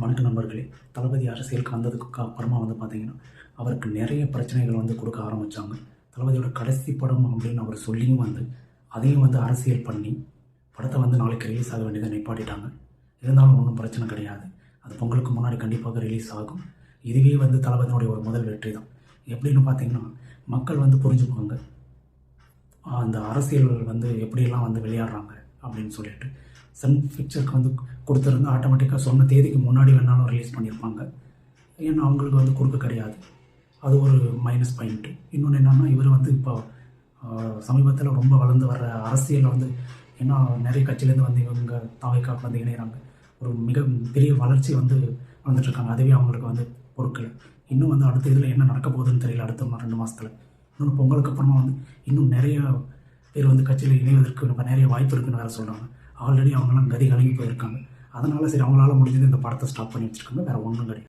வணக்க நண்பர்களே தளபதி அரசியலுக்கு வந்ததுக்கு அப்புறமா வந்து பார்த்தீங்கன்னா அவருக்கு நிறைய பிரச்சனைகள் வந்து கொடுக்க ஆரம்பித்தாங்க தளபதியோட கடைசி படம் அப்படின்னு அவர் சொல்லியும் வந்து அதையும் வந்து அரசியல் பண்ணி படத்தை வந்து நாளைக்கு ரிலீஸ் ஆக வேண்டியதை நிப்பாட்டிட்டாங்க. இருந்தாலும் ஒன்றும் பிரச்சனை கிடையாது. அது பொங்கலுக்கு முன்னாடி கண்டிப்பாக ரிலீஸ் ஆகும். இதுவே வந்து தளபதியினுடைய ஒரு முதல் வெற்றி தான். எப்படின்னு பார்த்தீங்கன்னா மக்கள் வந்து புரிஞ்சுப்பாங்க அந்த அரசியல் வந்து எப்படியெல்லாம் வந்து விளையாடுறாங்க அப்படின்னு சொல்லிட்டு சன் பிக்சருக்கு வந்து கொடுத்துருந்து ஆட்டோமேட்டிக்காக சொன்ன தேதிக்கு முன்னாடி வேணாலும் ரிலீஸ் பண்ணியிருப்பாங்க. ஏன்னா அவங்களுக்கு வந்து கொடுக்க கிடையாது. அது ஒரு மைனஸ் பாயிண்ட்டு இன்னொன்று என்னென்னா இவர் வந்து இப்போ சமீபத்தில் ரொம்ப வளர்ந்து வர்ற அரசியலில் வந்து ஏன்னா நிறைய கட்சியிலேருந்து வந்து இவங்க தாவைக்காக்கு வந்து இணைகிறாங்க ஒரு மிக பெரிய வளர்ச்சி வந்து வந்துட்டுருக்காங்க. அதுவே அவங்களுக்கு வந்து பொருட்கள் இன்னும் வந்து அடுத்த இதில் என்ன நடக்க போகுதுன்னு தெரியல அடுத்த ரெண்டு மாதத்தில் இன்னொன்று பொங்கலுக்கு அப்புறமா வந்து இன்னும் நிறைய பேர் வந்து கட்சியில் இணைவதற்கு நம்ம நிறைய வாய்ப்பு இருக்குன்னு வேறு சொல்கிறாங்க ஆல்ரெடி அவங்களாம் கதி கலங்கி போயிருக்காங்க. அதனால் சரி அவங்களால முடிஞ்சது இந்த படத்தை ஸ்டாப் பண்ணி வச்சுருக்காங்க. வேறு ஒன்றும் கிடையாது.